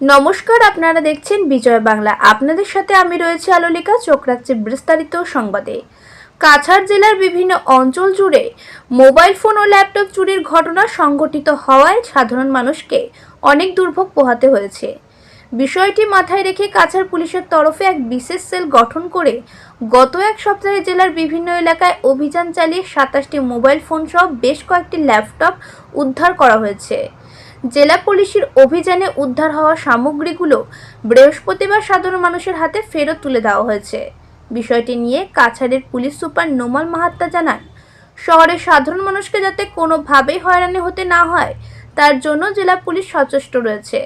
নমস্কার, আপনারা দেখছেন বিজয় বাংলা। আপনাদের সাথে আমি রয়েছে আলোলিকা, চোখ বিস্তারিত সংবাদে। কাছাড় জেলার বিভিন্ন অঞ্চল জুড়ে মোবাইল ফোন ও ল্যাপটপ চুরির ঘটনা সংঘটিত হওয়ায় সাধারণ মানুষকে অনেক দুর্ভোগ পোহাতে হয়েছে। বিষয়টি মাথায় রেখে কাছাড় পুলিশের তরফে এক বিশেষ সেল গঠন করে গত এক সপ্তাহে জেলার বিভিন্ন এলাকায় অভিযান চালিয়ে সাতাশটি মোবাইল ফোন সহ বেশ কয়েকটি ল্যাপটপ উদ্ধার করা হয়েছে। জেলা পুলিশের অভিযানে উদ্ধার হওয়া সামগ্রীগুলো বৃহস্পতিবার সাধারণ মানুষের হাতে ফেরত তুলে দেওয়া হয়েছে। বিষয়টি নিয়ে কাছাড়ের পুলিশ সুপার নোমাল মাহাত্তা জানান শহরের সাধারণ মানুষকে যাতে কোনোভাবেই হয়রানি হতে না হয়, তার জন্য জেলা পুলিশ সচেষ্ট রয়েছে।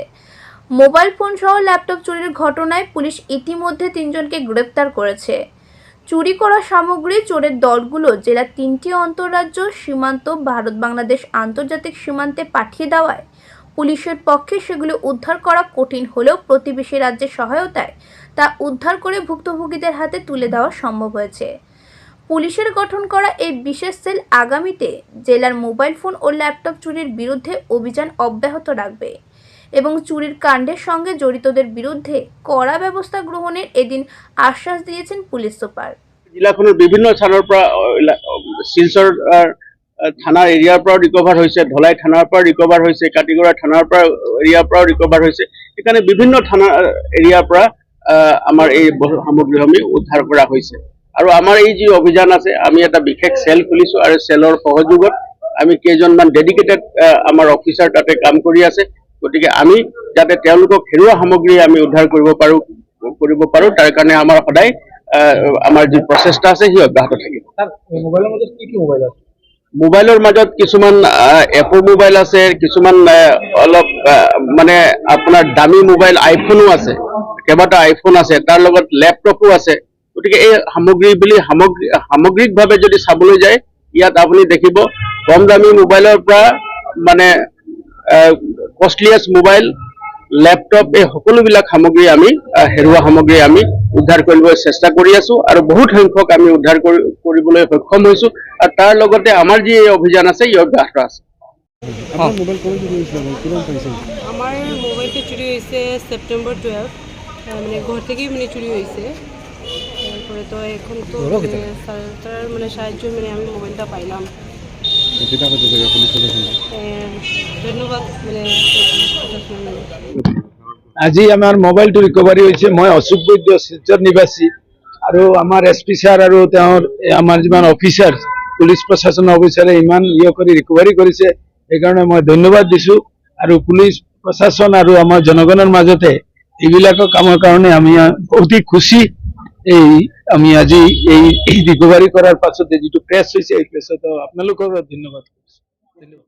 মোবাইল ফোন সহ ল্যাপটপ চুরির ঘটনায় পুলিশ ইতিমধ্যে তিনজনকে গ্রেপ্তার করেছে। চুরি করা সামগ্রী, চোরের দলগুলো জেলার তিনটি অন্তঃরাজ্য সীমান্ত ভারত বাংলাদেশ আন্তর্জাতিক সীমান্তে পাঠিয়ে দেওয়ায় পুলিশের পক্ষে সেগুলো উদ্ধার করা কঠিন হলেও প্রতিবেশী রাজ্যের সহায়তায় তা উদ্ধার করে ভুক্তভোগীদের হাতে তুলে দেওয়া সম্ভব হয়েছে। পুলিশের গঠন করা এই বিশেষ সেল আগামীতে জেলার মোবাইল ফোন ও ল্যাপটপ চুরির বিরুদ্ধে অভিযান অব্যাহত রাখবে এবং চুরির কাণ্ডের সঙ্গে জড়িতদের বিরুদ্ধে কড়া ব্যবস্থা গ্রহণের এদিন আশ্বাস দিয়েছেন পুলিশ সুপার। জিলাখনৰ বিভিন্ন স্থানৰ পৰা শিলচৰ থানাৰ এৰিয়াৰ পৰাও ৰিকভাৰ হৈছে, ধলাই থানাৰ পৰা ৰিকভাৰ হৈছে, কাটিগড়া থানাৰ পৰা এৰিয়াৰ পৰাও ৰিকভাৰ হৈছে। সেইকাৰণে বিভিন্ন থানা এৰিয়াৰ পৰা আমাৰ এই সামগ্ৰীসমূহ উদ্ধাৰ কৰা হৈছে। আৰু আমাৰ এই যি অভিযান আছে, আমি এটা বিশেষ চেল খুলিছো আৰু চেলৰ সহযোগত আমি কেইজনমান ডেডিকেটেড আমাৰ অফিচাৰ তাতে কাম কৰি আছে। গতিকে আমি যাতে তেওঁলোকক হেৰুৱা সামগ্ৰী আমি উদ্ধাৰ কৰিব পাৰো কৰিব পাৰো, তাৰ কাৰণে আমাৰ সদায় আমাৰ যি প্ৰচেষ্টা আছে, সি অব্যাহত থাকিব। তার মোবাইলের মধ্যে কি কি মোবাইল আছে? মোবাইলৰ মাজত কিছুমান এপো মোবাইল আছে, কিছুমান অলপ মানে আপোনাৰ দামী মোবাইল আইফোনো আছে কেইবাটা আইফোন আছে, তাৰ লগত লেপটপো আছে। গতিকে এই সামগ্ৰী বুলি সামগ্ৰী, সামগ্ৰিকভাৱে যদি চাবলৈ যায়, ইয়াত আপুনি দেখিব কম দামী মোবাইলৰ পৰা মানে কষ্টলিয়েষ্ট মোবাইল লেপটপ এই সকলোবিলাক সামগ্ৰী আমি হেৰুৱা সামগ্ৰী আমি উদ্ধাৰ কৰিবলৈ চেষ্টা কৰি আছো আৰু বহুত সংখ্যক আমি উদ্ধাৰ কৰি- কৰিবলৈ সক্ষম হৈছো। আৰু তাৰ লগতে আমাৰ যি এই অভিযান আছে ই অব্যাহত আছে। আমার মোবাইলটা চুরি হয়েছে সেপ্টেম্বর টুয়েলভ মানে ঘর থেকেই মানে চুরি হয়েছে তারপরে তো এখন তো মানে স্যারটার মানে সাহায্য মানে আমি মোবাইলটা পাইলাম ধন্যবাদ মানে আজি আমাৰ মোবাইলটো ৰিকভাৰী হৈছে মই অশোক বৈদ্য শিলচৰ নিবাসী। আৰু আমাৰ এছ পি ছাৰ আৰু তেওঁৰ আমাৰ যিমান অফিচাৰ পুলিচ প্ৰশাসনৰ অফিচাৰে ইমান ইয়ে কৰি ৰিকভাৰী কৰিছে। সেইকাৰণে মই ধন্যবাদ দিছো। আৰু পুলিচ প্ৰশাসন আৰু আমাৰ জনগণৰ মাজতে এইবিলাকৰ কামৰ কাৰণে আমি অতি খুচি এই, আমি আজি এই ৰিকভাৰী কৰাৰ পাছতে যিটো প্ৰেছ হৈছে, এই প্ৰেছত আপোনালোকৰ ধন্যবাদ কৰিছো।